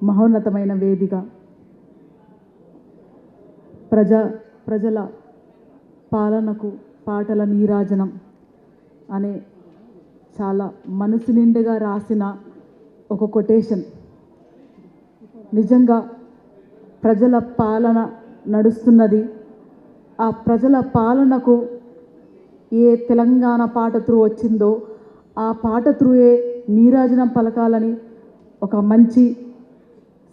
మహోన్నతమైన వేదిక. ప్రజా ప్రజల పాలనకు పాటల నీరాజనం అనే చాలా మనసు నిండుగా రాసిన ఒక కొటేషన్. నిజంగా ప్రజల పాలన నడుస్తున్నది. ఆ ప్రజల పాలనకు ఏ తెలంగాణ పాట త్రూ వచ్చిందో ఆ పాట త్రూయే నీరాజనం పలకాలని ఒక మంచి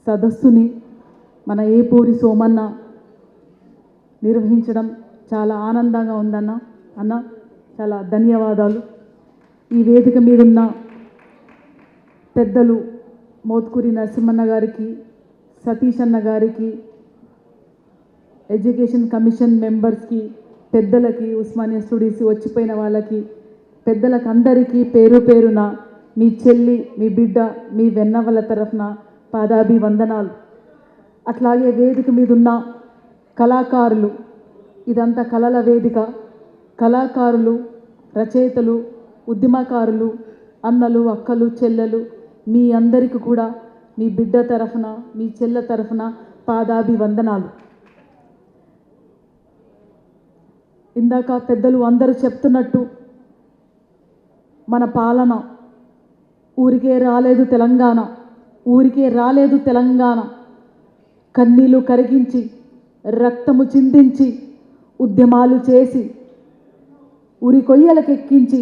సదస్సుని మన ఏపూరి సోమన్న నిర్వహించడం చాలా ఆనందంగా ఉందన్న అన్న చాలా ధన్యవాదాలు. ఈ వేదిక మీదున్న పెద్దలు మోత్కూరి నరసింహన్న గారికి సతీష్ అన్న గారికి ఎడ్యుకేషన్ కమిషన్ మెంబర్స్కి పెద్దలకి ఉస్మానియా స్టూడీస్ వచ్చిపోయిన వాళ్ళకి పెద్దలకు అందరికీ పేరు పేరున మీ చెల్లి మీ బిడ్డ మీ వెన్నవల తరఫున పాదాభి వందనాలు అట్లాగే వేదిక మీద ఉన్న కళాకారులు ఇదంతా కళల వేదిక. కళాకారులు రచయితలు ఉద్యమకారులు అన్నలు అక్కలు చెల్లెలు మీ అందరికీ కూడా మీ బిడ్డ తరఫున మీ చెల్ల తరఫున పాదాభి వందనాలు ఇందాక పెద్దలు అందరూ చెప్తున్నట్టు మన పాలన ఊరికే రాలేదు తెలంగాణ. ఊరికే రాలేదు తెలంగాణ. కన్నీలు కరిగించి రక్తము చిందించి ఉద్యమాలు చేసి ఉరి కొయ్యలకెక్కించి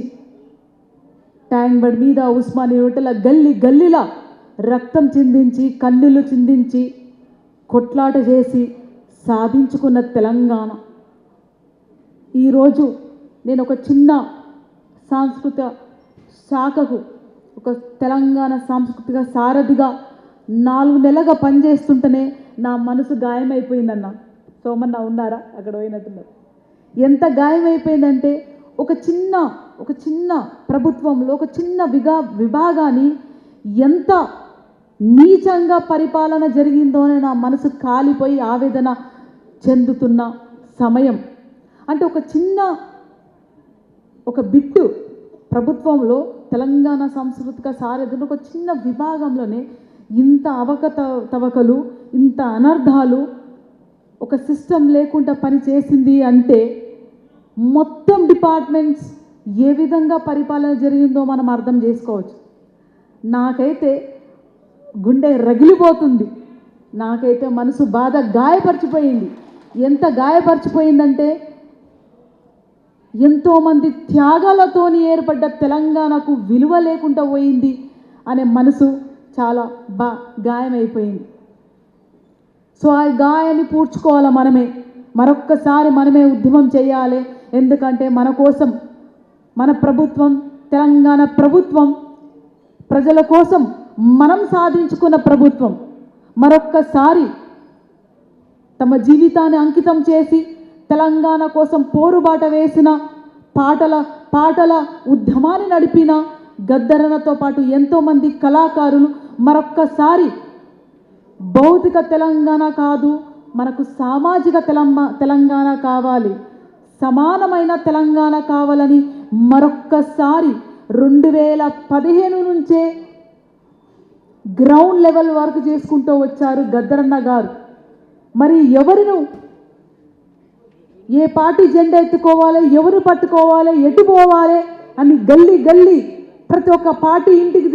ట్యాంక్ బండ్ మీద ఉస్మాని హోటల గల్లి గల్లీలా రక్తం చిందించి కన్నులు చిందించి కొట్లాట చేసి సాధించుకున్న తెలంగాణ. ఈరోజు నేను ఒక చిన్న సాంస్కృతిక శాఖకు ఒక తెలంగాణ సాంస్కృతిక సారథిగా నాలుగు నెలలుగా పనిచేస్తుంటేనే నా మనసు గాయమైపోయిందన్న. సోమన్న ఉన్నారా? అక్కడ పోయినట్టున్నారు. ఎంత గాయమైపోయిందంటే ఒక చిన్న ఒక చిన్న ప్రభుత్వంలో ఒక చిన్న విగా విభాగాన్ని ఎంత నీచంగా పరిపాలన జరిగిందోనే నా మనసు కాలిపోయి ఆవేదన చెందుతున్న సమయం. అంటే ఒక చిన్న ఒక బిట్టు ప్రభుత్వంలో తెలంగాణ సాంస్కృతిక సారథులు ఒక చిన్న విభాగంలోనే ఇంత అవకత తవకలు ఇంత అనర్థాలు ఒక సిస్టమ్ లేకుండా పని చేసింది అంటే మొత్తం డిపార్ట్మెంట్స్ ఏ విధంగా పరిపాలన జరిగిందో మనం అర్థం చేసుకోవచ్చు. నాకైతే గుండె రగిలిపోతుంది. నాకైతే మనసు బాధ గాయపరిచిపోయింది. ఎంత గాయపరిచిపోయిందంటే ఎంతోమంది త్యాగాలతోని ఏర్పడ్డ తెలంగాణకు విలువ లేకుండా పోయింది అనే మనసు చాలా బా గాయమైపోయింది. సో ఆ గాయాన్ని పూడ్చుకోవాలి మనమే? మరొక్కసారి మనమే ఉద్యమం చేయాలి. ఎందుకంటే మన కోసం మన ప్రభుత్వం తెలంగాణ ప్రభుత్వం ప్రజల కోసం మనం సాధించుకున్న ప్రభుత్వం మరొక్కసారి తమ జీవితాన్ని అంకితం చేసి తెలంగాణ కోసం పోరుబాట వేసిన పాటల పాటల ఉద్యమాన్ని నడిపిన గద్దరణతో పాటు ఎంతోమంది కళాకారులు మరొక్కసారి భౌతిక తెలంగాణ కాదు మనకు సామాజిక తెలంగా తెలంగాణ కావాలి. సమానమైన తెలంగాణ కావాలని మరొక్కసారి రెండు వేల పదిహేను నుంచే గ్రౌండ్ లెవెల్ వర్క్ చేసుకుంటూ వచ్చారు గద్దరన్న గారు. మరి ఎవరిను ఏ పార్టీ జెండా ఎత్తుకోవాలి ఎవరు పట్టుకోవాలి ఎటు పోవాలి అని గల్లీ గల్లీ ప్రతి ఒక్క పార్టీ ఇంటికి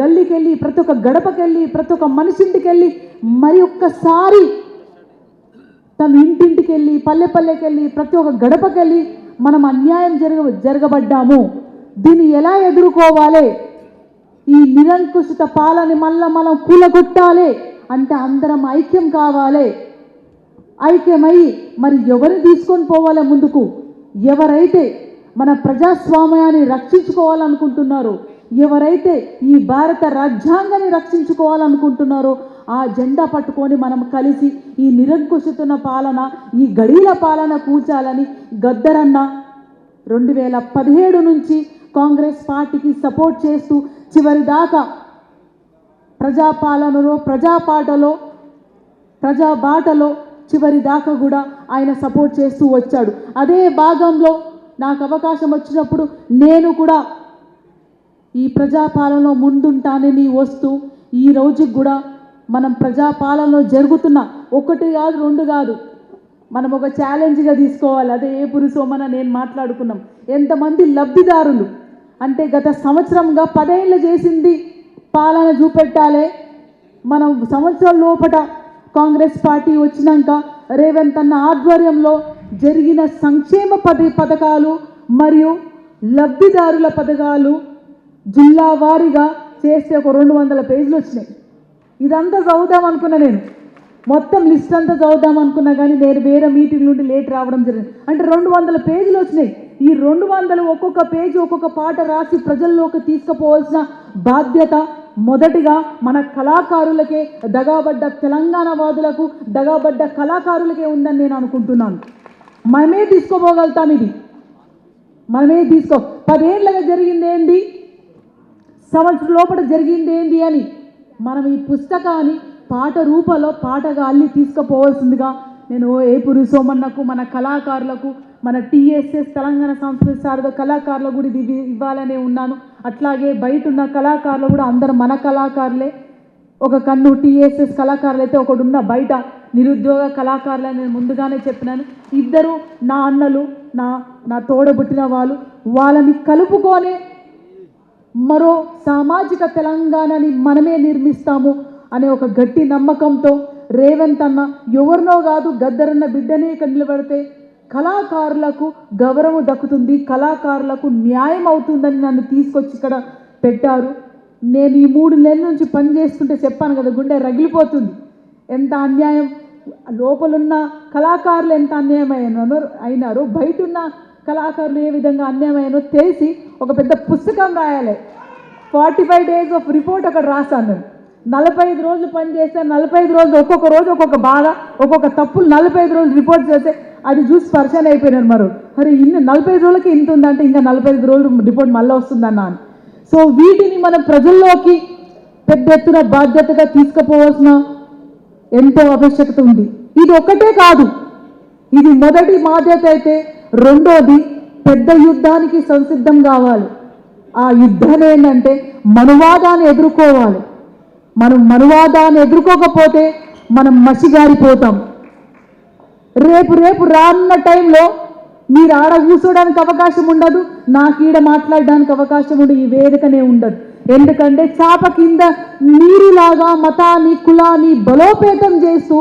గల్లీకి వెళ్ళి ప్రతి ఒక్క గడపకెళ్ళి ప్రతి ఒక్క మనిషింటికి వెళ్ళి మరి ఒక్కసారి తను ఇంటింటికి వెళ్ళి పల్లె పల్లెకి వెళ్ళి ప్రతి ఒక్క గడపకి వెళ్ళి మనం అన్యాయం జరగ జరగబడ్డాము. దీన్ని ఎలా ఎదుర్కోవాలి? ఈ నిరంకుశిత పాలని మళ్ళా మనం కూలగొట్టాలి అంటే అందరం ఐక్యం కావాలి. ఐక్యమై మరి ఎవరిని తీసుకొని పోవాలా ముందుకు? ఎవరైతే మన ప్రజాస్వామ్యాన్ని రక్షించుకోవాలనుకుంటున్నారో ఎవరైతే ఈ భారత రాజ్యాంగాన్ని రక్షించుకోవాలనుకుంటున్నారో ఆ జెండా పట్టుకొని మనం కలిసి ఈ నిరంకుశితున్న పాలన ఈ గడీల పాలన కూర్చాలని గద్దరన్న రెండు వేల పదిహేడు నుంచి కాంగ్రెస్ పార్టీకి సపోర్ట్ చేస్తూ చివరి దాకా ప్రజాపాలనలో ప్రజాపాటలో ప్రజాబాటలో చివరి దాకా కూడా ఆయన సపోర్ట్ చేస్తూ వచ్చాడు. అదే భాగంలో నాకు అవకాశం వచ్చినప్పుడు నేను కూడా ఈ ప్రజాపాలనలో ముందుంటానని వస్తూ ఈ రోజుకి కూడా మనం ప్రజాపాలనలో జరుగుతున్న ఒకటి కాదు రెండు కాదు. మనం ఒక ఛాలెంజ్గా తీసుకోవాలి. అదే ఏ పురుషోమన నేను మాట్లాడుకున్నాం. ఎంతమంది లబ్ధిదారులు? అంటే గత సంవత్సరంగా పదేళ్ళు చేసింది పాలన చూపెట్టాలి. మనం సంవత్సరం లోపట కాంగ్రెస్ పార్టీ వచ్చినాక రేవంత్ అన్న ఆధ్వర్యంలో జరిగిన సంక్షేమ పది పథకాలు మరియు లబ్ధిదారుల పథకాలు జిల్లా వారీగా చేస్తే ఒక రెండు వందల పేజీలు వచ్చినాయి. ఇదంతా చదువుదాం అనుకున్నా నేను. మొత్తం లిస్ట్ అంతా చదువుదాం అనుకున్నా కానీ నేను వేరే మీటింగ్ నుండి లేట్ రావడం జరిగింది. అంటే రెండు వందల పేజీలు వచ్చినాయి. ఈ రెండు వందలు ఒక్కొక్క పేజీ ఒక్కొక్క పాట రాసి ప్రజల్లోకి తీసుకుపోవాల్సిన బాధ్యత మొదటిగా మన కళాకారులకే దగాబడ్డ తెలంగాణ వాదులకు దగాబడ్డ కళాకారులకే ఉందని నేను అనుకుంటున్నాను. మనమే తీసుకోపోగలుగుతాం ఇది. మనమే తీసుకో. పదేళ్ళగా జరిగింది ఏంటి సంవత్సరం లోపల జరిగింది ఏంటి అని మనం ఈ పుస్తకాన్ని పాట రూపంలో పాటగా అల్లి తీసుకుపోవాల్సిందిగా నేను ఏపురి సోమన్నకు మన కళాకారులకు మన టీఎస్ఎస్ తెలంగాణ సంస్కృతి సారథ కళాకారులకు కూడా ఇది ఇవ్వాలనే ఉన్నాను. అట్లాగే బయట ఉన్న కళాకారులు కూడా అందరు మన కళాకారులే. ఒక కన్ను టీఎస్ఎస్ కళాకారులు అయితే ఒకడున్న బయట నిరుద్యోగ కళాకారులని నేను ముందుగానే చెప్పినాను. ఇద్దరు నా అన్నలు నా నా తోడబుట్టిన వాళ్ళు వాళ్ళని కలుపుకొనే మరో సామాజిక తెలంగాణని మనమే నిర్మిస్తాము అనే ఒక గట్టి నమ్మకంతో రేవంత్ అన్న ఎవరినో కాదు గద్దరన్న బిడ్డనే ఇక్కడ నిలబడితే కళాకారులకు గౌరవం దక్కుతుంది కళాకారులకు న్యాయం అవుతుందని నన్ను తీసుకొచ్చి ఇక్కడ పెట్టారు. నేను ఈ మూడు నెలల నుంచి పని చేస్తుంటే చెప్పాను కదా గుండె రగిలిపోతుంది. ఎంత అన్యాయం? లోపలున్న కళాకారులు ఎంత అన్యాయం అయినారో బయట ఉన్న కళాకారులు ఏ విధంగా అన్యాయం తెలిసి ఒక పెద్ద పుస్తకం రాయాలి. Forty five days of report అక్కడ రాశాను నేను. నలభై ఐదు రోజులు పని చేస్తే నలభై ఐదు రోజులు ఒక్కొక్క రోజు ఒక్కొక్క బాధ ఒక్కొక్క తప్పులు నలభై ఐదు రోజులు రిపోర్ట్ చేస్తే అది చూసి పరిచయం అయిపోయినారు మరి. అరే ఇన్ని నలభై ఐదు రోజులకి ఇంత ఉందంటే ఇంకా నలభై ఐదు రోజులు రిపోర్ట్ మళ్ళీ వస్తుందన్నాను అని. సో వీటిని మనం ప్రజల్లోకి పెద్ద ఎత్తున బాధ్యతగా తీసుకుపోవాల్సిన ఎంతో ఆవశ్యకత ఉంది. ఇది ఒక్కటే కాదు. ఇది మొదటి బాధ్యత అయితే రెండోది పెద్ద యుద్ధానికి సంసిద్ధం కావాలి. ఆ యుద్ధం ఏంటంటే మనువాదాన్ని ఎదుర్కోవాలి. మనం మనువాదాన్ని ఎదుర్కోకపోతే మనం మసిగారిపోతాం. రేపు రేపు రానున్న టైంలో మీరు ఆడ కూర్చోడానికి అవకాశం ఉండదు నాకీడ మాట్లాడడానికి అవకాశం ఉండదు ఈ వేదికనే ఉండదు. ఎందుకంటే చాప కింద నీరులాగా మతాన్ని కులాన్ని బలోపేతం చేస్తూ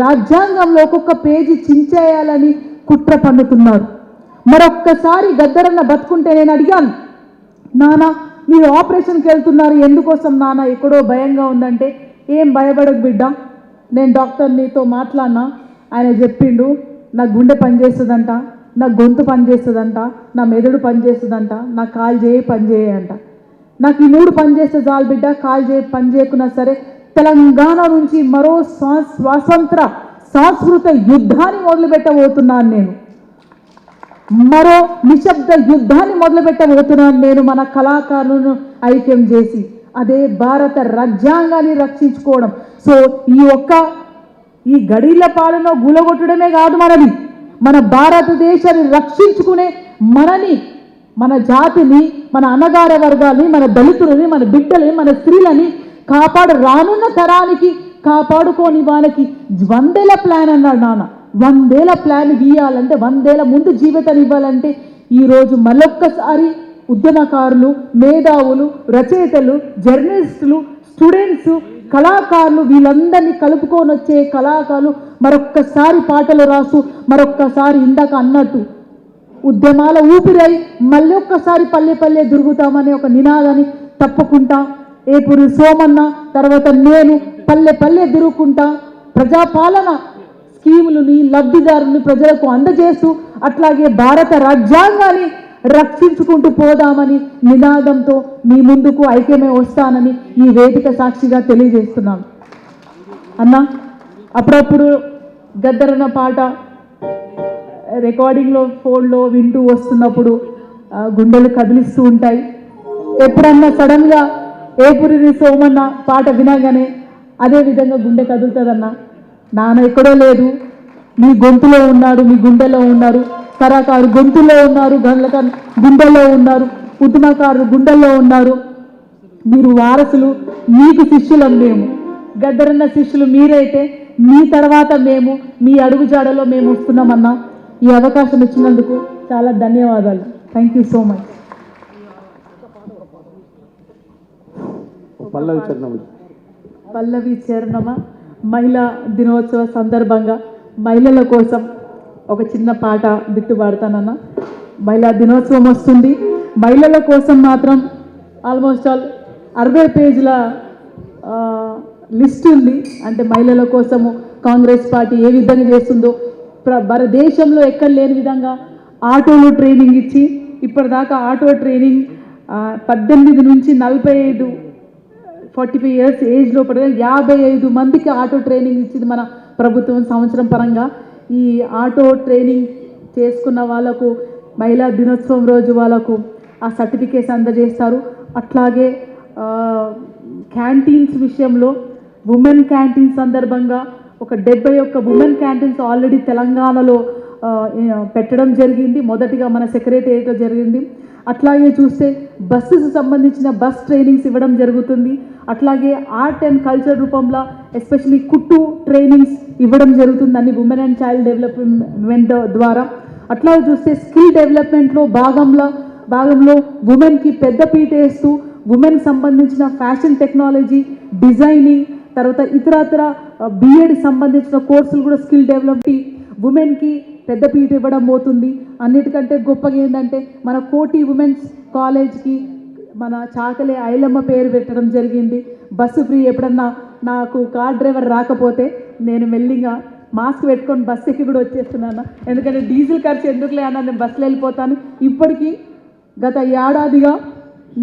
రాజ్యాంగంలో ఒక్కొక్క పేజీ చించేయాలని కుట్ర పన్నుతున్నారు. మరొక్కసారి గద్దరన్న బతుకుంటే నేను అడిగాను నానా మీరు ఆపరేషన్కి వెళ్తున్నారు ఎందుకోసం నాన్న ఎక్కడో భయంగా ఉందంటే ఏం భయపడకు బిడ్డ నేను డాక్టర్ నీతో మాట్లాడినా ఆయన చెప్పిండు నా గుండె పనిచేస్తుందంట నా గొంతు పనిచేస్తుందంట నా మెదడు పనిచేస్తుందంట నా కాలు చేయి పని చేయంట నాకు ఈ మూడు పనిచేస్తే చాలు బిడ్డ కాలు చేయి పని చేయకున్నా సరే తెలంగాణ నుంచి మరో స్వా- స్వాతంత్ర సాంస్కృత యుద్ధాన్ని మొదలుపెట్టబోతున్నాను నేను. మరో నిశ్శబ్ద యుద్ధాన్ని మొదలుపెట్టబోతున్నాను నేను మన కళాకారులను ఐక్యం చేసి అదే భారత రాజ్యాంగాన్ని రక్షించుకోవడం. సో ఈ ఒక్క ఈ గడిల పాలన గులగొట్టడమే కాదు మనది. మన భారతదేశాన్ని రక్షించుకునే మనని మన జాతిని మన అన్నగార వర్గాల్ని మన దళితులని మన బిడ్డలని మన స్త్రీలని కాపాడు రానున్న తరానికి కాపాడుకోని వాళ్ళకి వందేల ప్లాన్ అన్నాడు నాన్న. వందేల ప్లాన్ గీయాలంటే వందేల ముందు జీవితాన్ని ఇవ్వాలంటే ఈరోజు మళ్ళొక్కసారి ఉద్యమకారులు మేధావులు రచయితలు జర్నలిస్టులు స్టూడెంట్స్ కళాకారులు వీళ్ళందరినీ కలుపుకొని వచ్చే కళాకారులు మరొక్కసారి పాటలు రాసు మరొక్కసారి ఇందాక అన్నట్టు ఉద్యమాల ఊపిరై మళ్ళీ ఒక్కసారి పల్లె పల్లె తిరుగుతామనే ఒక నినాదాన్ని తప్పకుండా ఏపురి సోమన్న తర్వాత నేను పల్లె పల్లె తిరుగుకుంటా. ప్రజాపాలన స్కీములని లబ్ధిదారుని ప్రజలకు అందజేస్తూ అట్లాగే భారత రాజ్యాంగాన్ని రక్షించుకుంటూ పోదామని నినాదంతో మీ ముందుకు ఐక్యమే వస్తానని ఈ వేదిక సాక్షిగా తెలియజేస్తున్నాను. అన్న అప్పుడప్పుడు గద్దరన్న పాట రికార్డింగ్లో ఫోన్లో వింటూ వస్తున్నప్పుడు గుండెలు కదిలిస్తూ ఉంటాయి. ఎప్పుడన్నా సడన్గా ఏపురిని సోమన్న పాట వినగానే అదే విధంగా గుండె కదులుతుందన్నా. నాన్న ఎక్కడో లేదు. మీ గొంతులో ఉన్నాడు మీ గుండెలో ఉన్నారు కళాకారు గొంతులో ఉన్నారు గండ్లక గుండెల్లో ఉన్నారు ఉద్యమకారులు గుండెల్లో ఉన్నారు. మీరు వారసులు మీకు శిష్యులం మేము. గద్దరన్న శిష్యులు మీరైతే మీ తర్వాత మేము మీ అడుగుజాడలో మేము వస్తున్నామన్నా ఈ అవకాశం ఇచ్చినందుకు చాలా ధన్యవాదాలు. థ్యాంక్ యూ సో మచ్ పల్లవి చరణమ? మహిళా దినోత్సవ సందర్భంగా మహిళల కోసం ఒక చిన్న పాట బిట్టు పాడతానన్న. మహిళా దినోత్సవం వస్తుంది. మహిళల కోసం మాత్రం ఆల్మోస్ట్ ఆల్ అరవై పేజీల లిస్ట్ ఉంది. అంటే మహిళల కోసము కాంగ్రెస్ పార్టీ ఏ విధంగా చేస్తుందో ప్ర దేశంలో ఎక్కడ లేని విధంగా ఆటోలో ట్రైనింగ్ ఇచ్చి ఇప్పటిదాకా ఆటో ట్రైనింగ్ పద్దెనిమిది నుంచి నలభై ఐదు ఫార్టీ ఫైవ్ ఇయర్స్ ఏజ్ లోపల యాభై ఐదు మందికి ఆటో ట్రైనింగ్ ఇచ్చింది మన ప్రభుత్వం సంవత్సరం పరంగా. ఈ ఆటో ట్రైనింగ్ చేసుకున్న వాళ్ళకు మహిళా దినోత్సవం రోజు వాళ్ళకు ఆ సర్టిఫికేట్స్ అందజేస్తారు. అట్లాగే క్యాంటీన్స్ విషయంలో ఉమెన్ క్యాంటీన్ సందర్భంగా ఒక డెబ్బై ఒక్క ఉమెన్ క్యాంటీన్స్ ఆల్రెడీ తెలంగాణలో పెట్టడం జరిగింది. మొదటిగా మన సెక్రటేరియట్లో జరిగింది. అట్లాగే చూస్తే బస్సెస్ సంబంధించిన బస్ ట్రైనింగ్స్ ఇవ్వడం జరుగుతుంది. అట్లాగే ఆర్ట్ అండ్ కల్చర్ రూపంలో ఎస్పెషలీ కుట్టు ట్రైనింగ్స్ ఇవ్వడం జరుగుతుంది అన్ని ఉమెన్ అండ్ చైల్డ్ డెవలప్మెంట్ ద్వారా. అట్లా చూస్తే స్కిల్ డెవలప్మెంట్లో భాగంలో భాగంలో ఉమెన్కి పెద్ద పీట వేస్తూ ఉమెన్ సంబంధించిన ఫ్యాషన్ టెక్నాలజీ డిజైనింగ్ తర్వాత ఇతరత్ర బీఎడ్ సంబంధించిన కోర్సులు కూడా స్కిల్ డెవలప్ ఉమెన్కి పెద్ద పీట ఇవ్వడం పోతుంది. అన్నిటికంటే గొప్పగా ఏంటంటే మన కోటి ఉమెన్స్ కాలేజ్కి మన చాకలే ఐలమ్మ పేరు పెట్టడం జరిగింది. బస్సు ఫ్రీ ఎప్పుడన్నా నాకు కార్ డ్రైవర్ రాకపోతే నేను మెల్లిగా మాస్క్ పెట్టుకొని బస్సు ఎక్కి కూడా వచ్చేస్తున్నాను. ఎందుకంటే డీజిల్ ఖర్చు ఎందుకులే అన్న నేను బస్సులో వెళ్ళిపోతాను. ఇప్పటికీ గత ఏడాదిగా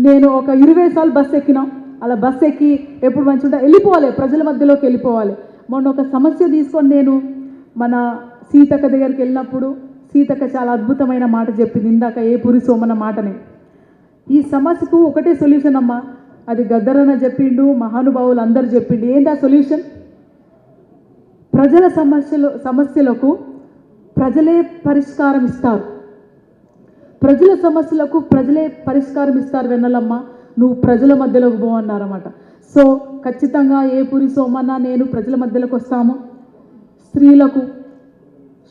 నేను ఒక ఇరవై సార్లు బస్సు ఎక్కినా. అలా బస్సు ఎక్కి ఎప్పుడు మంచి వెళ్ళిపోవాలి. ప్రజల మధ్యలోకి వెళ్ళిపోవాలి. మొన్న ఒక సమస్య తీసుకొని నేను మన సీతక్క దగ్గరికి వెళ్ళినప్పుడు సీతక్క చాలా అద్భుతమైన మాట చెప్పింది. ఇందాక ఏ పురి సోమన మాటని. ఈ సమస్యకు ఒకటే సొల్యూషన్ అమ్మా. అది గద్దరన్న చెప్పిండు మహానుభావులు అందరు చెప్పిండు. ఏంటి ఆ సొల్యూషన్ ప్రజల సమస్యలు సమస్యలకు ప్రజలే పరిష్కారం ఇస్తారు. ప్రజల సమస్యలకు ప్రజలే పరిష్కారం ఇస్తారు వెన్నలమ్మ. నువ్వు ప్రజల మధ్యలోకి పో అన్నారన్నమాట. సో ఖచ్చితంగా ఏ పురి సోమన్న నేను ప్రజల మధ్యలోకి వస్తాము. స్త్రీలకు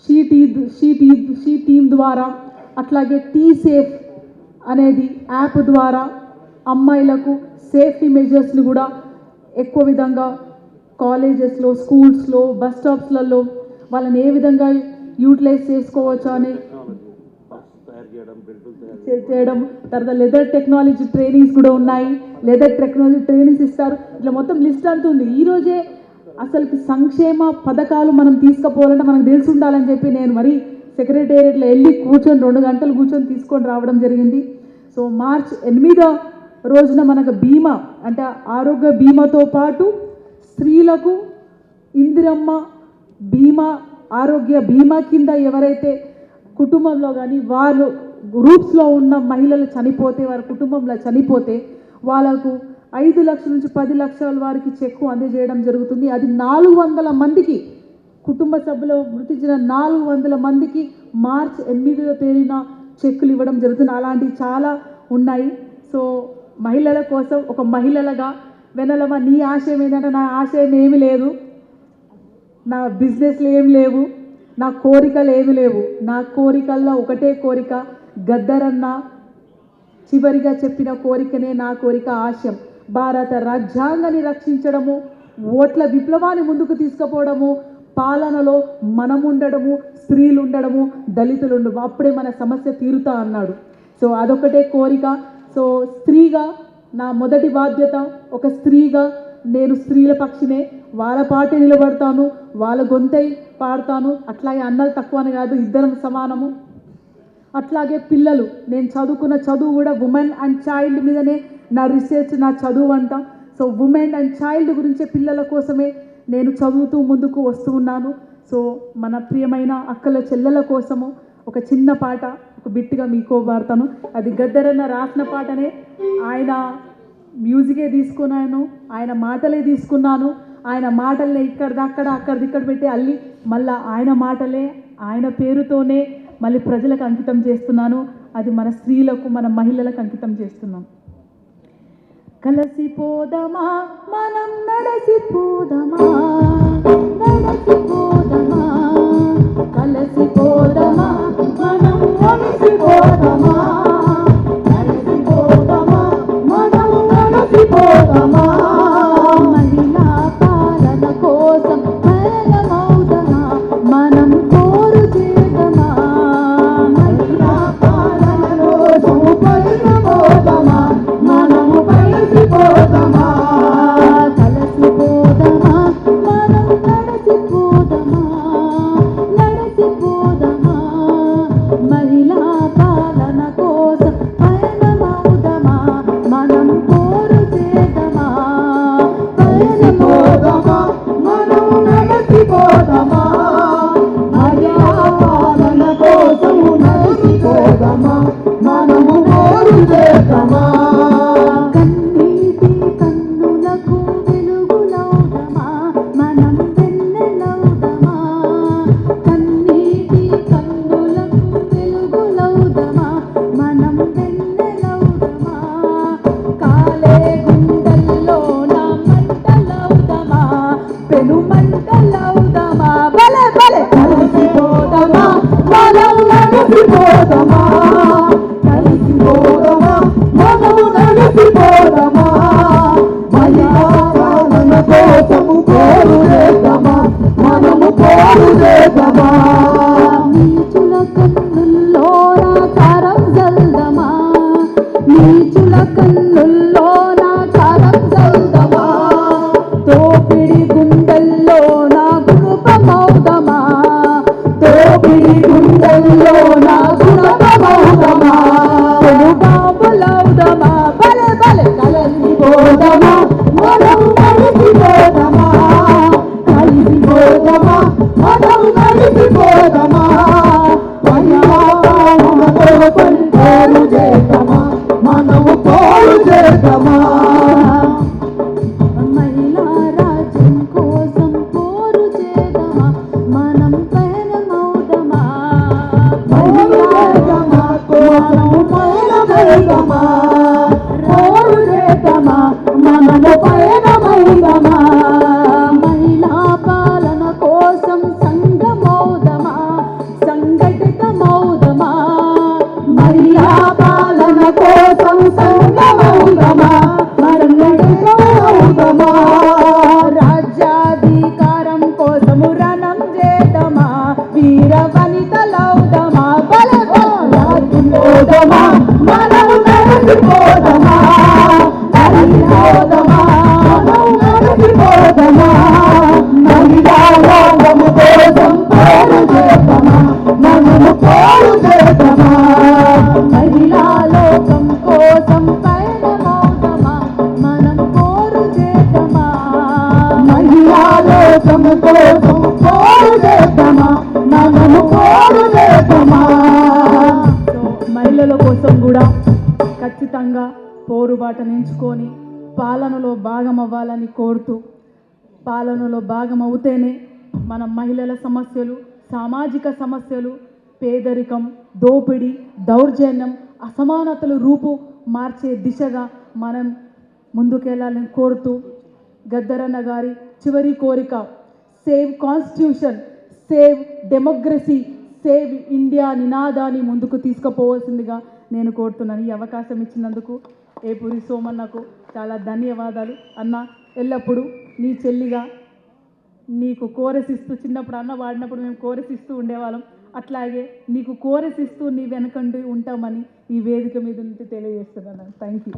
she T she T she team ద్వారా అట్లాగే టీ సేఫ్ అనేది యాప్ ద్వారా అమ్మాయిలకు సేఫ్టీ మెజర్స్ని కూడా ఎక్కువ విధంగా కాలేజెస్లో స్కూల్స్లో బస్ స్టాప్స్లలో వాళ్ళని ఏ విధంగా యూటిలైజ్ చేసుకోవచ్చు అని చేయడం తర్వాత లెదర్ టెక్నాలజీ ట్రైనింగ్స్ కూడా ఉన్నాయి. లెదర్ టెక్నాలజీ ట్రైనింగ్స్ ఇస్తారు. ఇట్లా మొత్తం లిస్ట్ అంతా ఉంది. అసలుకి సంక్షేమ పథకాలు మనం తీసుకుపోవాలంటే మనకు తెలిసి ఉండాలని చెప్పి నేను మరి సెక్రటేరియట్లో వెళ్ళి కూర్చొని రెండు గంటలు కూర్చొని తీసుకొని రావడం జరిగింది. సో మార్చ్ ఎనిమిదో రోజున మనకు బీమా అంటే ఆరోగ్య బీమాతో పాటు స్త్రీలకు ఇందిరమ్మ బీమా ఆరోగ్య బీమా కింద ఎవరైతే కుటుంబంలో కానీ వారు గ్రూప్స్లో ఉన్న మహిళలు చనిపోతే వారి కుటుంబంలో చనిపోతే వాళ్ళకు ఐదు లక్షల నుంచి పది లక్షల వారికి చెక్కు అందజేయడం జరుగుతుంది. అది నాలుగు వందల మందికి కుటుంబ సభ్యులు మృతి చెందిన నాలుగు వందల మందికి మార్చ్ ఎనిమిదవ తేదీన చెక్కులు ఇవ్వడం జరుగుతుంది. అలాంటివి చాలా ఉన్నాయి. సో మహిళల కోసం ఒక మహిళలుగా వెనలమ్మ నీ ఆశయం ఏంటంటే నా ఆశయం ఏమి లేదు. నా బిజినెస్లు ఏమి లేవు. నా కోరికలు ఏమి లేవు. నా కోరికల్లో ఒకటే కోరిక గద్దరన్న చివరిగా చెప్పిన కోరికనే నా కోరిక ఆశయం. భారత రాజ్యాంగాన్ని రక్షించడము ఓట్ల విప్లవాన్ని ముందుకు తీసుకుపోవడము పాలనలో మనం ఉండడము స్త్రీలు ఉండడము దళితులు ఉండము అప్పుడే మన సమస్య తీరుతా అన్నాడు. సో అదొకటే కోరిక. సో స్త్రీగా నా మొదటి బాధ్యత ఒక స్త్రీగా నేను స్త్రీల పక్షినే వాళ్ళ పాటే నిలబడతాను వాళ్ళ గొంతై పాడతాను అట్లాగే అన్నలు తక్కువ అని కాదు ఇద్దరం సమానము. అట్లాగే పిల్లలు నేను చదువుకున్న చదువు కూడా ఉమెన్ అండ్ చైల్డ్ మీదనే నా రీసెర్చ్ నా చదువు అంట. సో ఉమెన్ అండ్ చైల్డ్ గురించే పిల్లల కోసమే నేను చదువుతూ ముందుకు వస్తూ ఉన్నాను. సో మన ప్రియమైన అక్కల చెల్లెల కోసము ఒక చిన్న పాట ఒక బిట్టుగా మీకు పాడతాను అది గద్దరన్న రాసిన పాటనే. ఆయన మ్యూజికే తీసుకున్నాను ఆయన మాటలే తీసుకున్నాను. ఆయన మాటల్ని ఇక్కడిది అక్కడ అక్కడిది ఇక్కడ పెట్టి అల్లి మళ్ళీ ఆయన మాటలే ఆయన పేరుతోనే మళ్ళీ ప్రజలకు అంకితం చేస్తున్నాను. అది మన స్త్రీలకు మన మహిళలకు అంకితం చేస్తున్నాం. కలసిపోదమా? మనం నడసిపోదమా? Alma పాల్గొంటూ పాలనలో భాగమవుతేనే మన మహిళల సమస్యలు సామాజిక సమస్యలు పేదరికం దోపిడీ దౌర్జన్యం అసమానతలు రూపు మార్చే దిశగా మనం ముందుకెళ్ళాలని కోరుతూ గద్దరన్న గారి చివరి కోరిక save constitution save democracy save India నినాదాన్ని ముందుకు తీసుకుపోవాల్సిందిగా నేను కోరుతున్నాను. ఈ అవకాశం ఇచ్చినందుకు ఏపూరి సోమన్నకు చాలా ధన్యవాదాలు. అన్న ఎల్లప్పుడూ నీ చెల్లిగా నీకు కోరసిస్తూ చిన్నప్పుడు అన్న వాడినప్పుడు మేము కోరస్ ఇస్తూ ఉండేవాళ్ళం. అట్లాగే నీకు కోరస్ ఇస్తూ నీ వెనకండి ఉంటామని ఈ వేదిక మీద నుంచి తెలియజేస్తున్నాను. Thank you